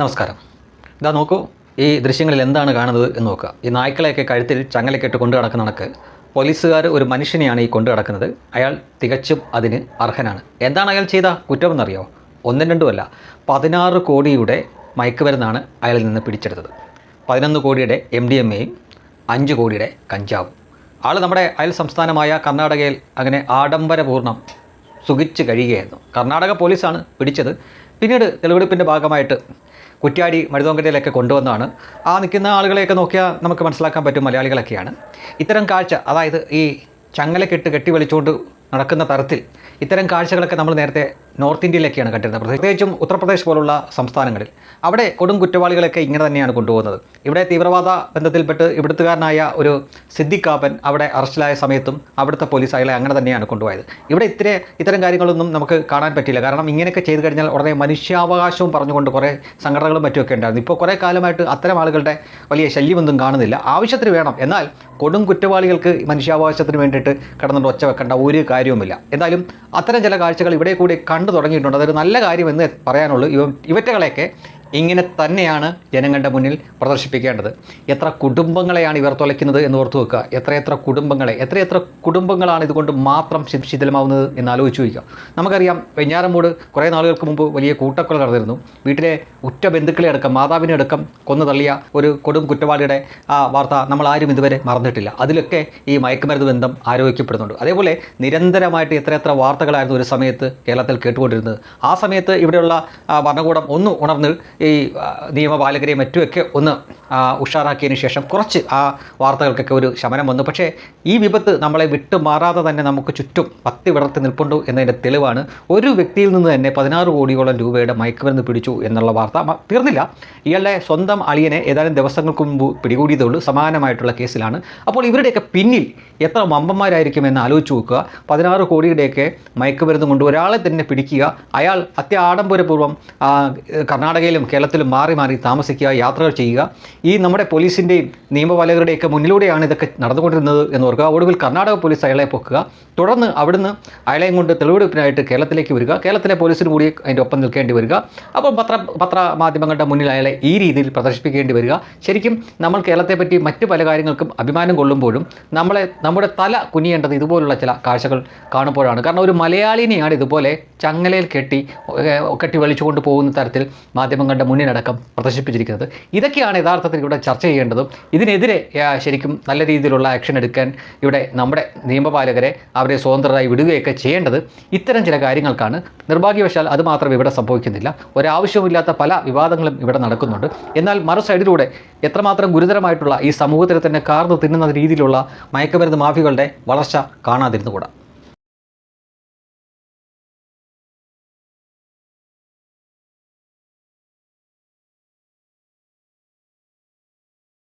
നമസ്കാരം. ഇതാ നോക്കൂ ഈ ദൃശ്യങ്ങളിൽ എന്താണ് കാണുന്നത് എന്ന് നോക്കുക. ഈ നായ്ക്കളെയൊക്കെ കഴുത്തിൽ ചങ്ങലക്കെട്ട് കൊണ്ടു നടക്കുന്ന കണക്ക് പോലീസുകാർ ഒരു മനുഷ്യനെയാണ് ഈ കൊണ്ടു നടക്കുന്നത്. അയാൾ തികച്ചും അതിന് അർഹനാണ്. എന്താണ് അയാൾ ചെയ്ത? കുറ്റമെന്നറിയോ? ഒന്നും രണ്ടുമല്ല പതിനാറ് കോടിയുടെ മയക്കുമരുന്നാണ് അയാളിൽ നിന്ന് പിടിച്ചെടുത്തത്. പതിനൊന്ന് കോടിയുടെ എം ഡി എം എയും അഞ്ച് കോടിയുടെ കഞ്ചാവും. ആൾ നമ്മുടെ അയൽ സംസ്ഥാനമായ കർണാടകയിൽ അങ്ങനെ ആഡംബരപൂർണം സുഖിച്ച് കഴിയുകയായിരുന്നു. കർണാടക പോലീസാണ് പിടിച്ചത്. പിന്നീട് തെളിവെടുപ്പിന്റെ ഭാഗമായിട്ട് കുറ്റ്യാടി മരുതോങ്കരയിലൊക്കെ കൊണ്ടുവന്നാണ് ആ നിൽക്കുന്ന ആളുകളെയൊക്കെ നോക്കിയാൽ നമുക്ക് മനസ്സിലാക്കാൻ പറ്റും മലയാളികളൊക്കെയാണ്. ഇത്തരം കാഴ്ച അതായത് ഈ ചങ്ങലക്കെട്ട് കെട്ടി വലിച്ചുകൊണ്ട് നടക്കുന്ന തരത്തിൽ ഇത്തരം കാഴ്ചകളൊക്കെ നമ്മൾ നേരത്തെ നോർത്ത് ഇന്ത്യയിലൊക്കെയാണ് കണ്ടിരുന്നത്. പ്രത്യേകിച്ചും ഉത്തർപ്രദേശ് പോലുള്ള സംസ്ഥാനങ്ങളിൽ. അവിടെ കൊടും കുറ്റവാളികളൊക്കെ ഇങ്ങനെ തന്നെയാണ് കൊണ്ടുപോകുന്നത്. ഇവിടെ തീവ്രവാദ ബന്ധത്തിൽപ്പെട്ട് ഇവിടുത്തുകാരനായ ഒരു സിദ്ധിക്കാപ്പൻ അവിടെ അറസ്റ്റിലായ സമയത്തും അവിടുത്തെ പോലീസ് അയാളെ അങ്ങനെ തന്നെയാണ് കൊണ്ടുപോയത്. ഇവിടെ ഇത്തിരി ഇത്തരം കാര്യങ്ങളൊന്നും നമുക്ക് കാണാൻ പറ്റില്ല കാരണം ഇങ്ങനെയൊക്കെ ചെയ്തു കഴിഞ്ഞാൽ ഉടനെ മനുഷ്യാവകാശവും പറഞ്ഞുകൊണ്ട് കുറേ സംഘടനകളും മറ്റുമൊക്കെ ഉണ്ടായിരുന്നു. ഇപ്പോൾ കുറേ കാലമായിട്ട് അത്തരം ആളുകളുടെ വലിയ ശല്യമൊന്നും കാണുന്നില്ല. ആവശ്യത്തിന് വേണം. എന്നാൽ കൊടും കുറ്റവാളികൾക്ക് മനുഷ്യാവകാശത്തിന് വേണ്ടിയിട്ട് കിടന്നുകൊണ്ട് ഒച്ച വെക്കേണ്ട ഒരു കാര്യവുമില്ല. എന്തായാലും അത്തരം ചില കാഴ്ചകൾ ഇവിടെ കൂടി കണ്ടു തുടങ്ങിയിട്ടുണ്ട്. അതൊരു നല്ല കാര്യമെന്ന് പറയാനുള്ളൂ. ഇവ ഇവറ്റകളെയൊക്കെ ഇങ്ങനെ തന്നെയാണ് ജനങ്ങളുടെ മുന്നിൽ പ്രദർശിപ്പിക്കേണ്ടത്. എത്ര കുടുംബങ്ങളെയാണ് ഇവർ തുലയ്ക്കുന്നത് എന്ന് ഓർത്തു വെക്കുക. എത്രയെത്ര കുടുംബങ്ങളെ എത്രയെത്ര കുടുംബങ്ങളാണ് ഇതുകൊണ്ട് മാത്രം ശിഥിലമാവുന്നത് എന്ന് ആലോചിച്ച് ചോദിക്കുക. നമുക്കറിയാം വെഞ്ഞാറമൂട് കുറേ നാളുകൾക്ക് മുമ്പ് വലിയ കൂട്ടക്കൊല നടന്നിരുന്നു. വീട്ടിലെ ഉറ്റ ബന്ധുക്കളെ അടക്കം മാതാവിനെ അടക്കം കൊന്നു തള്ളിയ ഒരു കൊടും കുറ്റവാളിയുടെ ആ വാർത്ത നമ്മൾ ആരും ഇതുവരെ മറന്നിട്ടില്ല. അതിലൊക്കെ ഈ മയക്കുമരുന്ന് ബന്ധം ആരോപിക്കപ്പെടുന്നുണ്ട്. അതേപോലെ നിരന്തരമായിട്ട് എത്രയെത്ര വാർത്തകളായിരുന്നു ഒരു സമയത്ത് കേരളത്തിൽ കേട്ടുകൊണ്ടിരുന്നത്. ആ സമയത്ത് ഇവിടെയുള്ള ഭരണകൂടം ഒന്ന് ഉണർന്ന് ഈ നിയമപാലകരെയും മറ്റുമൊക്കെ ഒന്ന് ഉഷാറാക്കിയതിന് ശേഷം കുറച്ച് ആ വാർത്തകൾക്കൊക്കെ ഒരു ശമനം വന്നു. പക്ഷേ ഈ വിപത്ത് നമ്മളെ വിട്ടുമാറാതെ തന്നെ നമുക്ക് ചുറ്റും പത്തി വിടർത്തി നിൽപ്പുണ്ടു എന്നതിന്റെ തെളിവാണ് ഒരു വ്യക്തിയിൽ നിന്ന് തന്നെ പതിനാറ് കോടിയോളം രൂപയുടെ മയക്കുമരുന്ന് പിടിച്ചു എന്നുള്ള വാർത്ത തീർന്നില്ല. ഇയാളുടെ സ്വന്തം അളിയനെ ഏതാനും ദിവസങ്ങൾക്ക് മുമ്പ് പിടികൂടിയതേ ഉള്ളൂ സമാനമായിട്ടുള്ള കേസിലാണ്. അപ്പോൾ ഇവരുടെയൊക്കെ പിന്നിൽ എത്ര മമ്പന്മാരായിരിക്കും മമ്പന്മാരായിരിക്കുമെന്ന് ആലോചിച്ച് നോക്കുക. പതിനാറ് കോടിയുടെയൊക്കെ മയക്കുമരുന്ന് കൊണ്ട് ഒരാളെ തന്നെ പിടിക്കുക. അയാൾ അത്യാഡംബരപൂർവം കർണാടകയിലും കേരളത്തിലും മാറി മാറി താമസിക്കുക യാത്രകൾ ചെയ്യുക. ഈ നമ്മുടെ പോലീസിന്റെയും നിയമപാലകരുടെയൊക്കെ മുന്നിലൂടെയാണ് ഇതൊക്കെ നടന്നുകൊണ്ടിരുന്നത് എന്ന് ഓർക്കുക. ഒടുവിൽ കർണാടക പോലീസ് അയാളെ പൊക്കുക. തുടർന്ന് അവിടുന്ന് അയാളെയും കൊണ്ട് തെളിവെടുപ്പിനായിട്ട് കേരളത്തിലേക്ക് വരിക. കേരളത്തിലെ പോലീസിന് കൂടി അതിന്റെ ഒപ്പം നിൽക്കേണ്ടി വരിക. അപ്പോൾ പത്ര പത്രമാധ്യമങ്ങളുടെ മുന്നിൽ അയാളെ ഈ രീതിയിൽ പ്രദർശിപ്പിക്കേണ്ടി വരിക. ശരിക്കും നമ്മൾ കേരളത്തെ പറ്റി മറ്റ് പല കാര്യങ്ങൾക്കും അഭിമാനം കൊള്ളുമ്പോഴും നമ്മളെ നമ്മുടെ തല കുനിയേണ്ടത് ഇതുപോലുള്ള ചില കാഴ്ചകൾ കാണുമ്പോഴാണ്. കാരണം ഒരു മലയാളിനെയാണ് ഇതുപോലെ ചങ്ങലയിൽ കെട്ടി കെട്ടി വലിച്ചുകൊണ്ട് പോകുന്ന തരത്തിൽ മാധ്യമങ്ങളുടെ മുന്നിലടക്കം പ്രദർശിപ്പിച്ചിരിക്കുന്നത്. ഇതൊക്കെയാണ് യഥാർത്ഥത്തിൽ ഇവിടെ ചർച്ച ചെയ്യേണ്ടതും. ഇതിനെതിരെ ശരിക്കും നല്ല രീതിയിലുള്ള ആക്ഷൻ എടുക്കാൻ ഇവിടെ നമ്മുടെ നിയമപാലകരെ അവരെ സ്വതന്ത്രരായി വിടുകയൊക്കെ ചെയ്യേണ്ടത് ഇത്തരം ചില കാര്യങ്ങൾക്കാണ്. നിർഭാഗ്യവശാൽ അത് മാത്രം ഇവിടെ സംഭവിക്കുന്നില്ല. ഒരാവശ്യവുമില്ലാത്ത പല വിവാദങ്ങളും ഇവിടെ നടക്കുന്നുണ്ട്. എന്നാൽ മറു സൈഡിലൂടെ എത്രമാത്രം ഗുരുതരമായിട്ടുള്ള ഈ സമൂഹത്തിൽ തന്നെ കാർന്ന് തിന്നുന്ന രീതിയിലുള്ള മയക്കുമരുന്ന് മാഫികളുടെ വളർച്ച കാണാതിരുന്നുകൂടാ.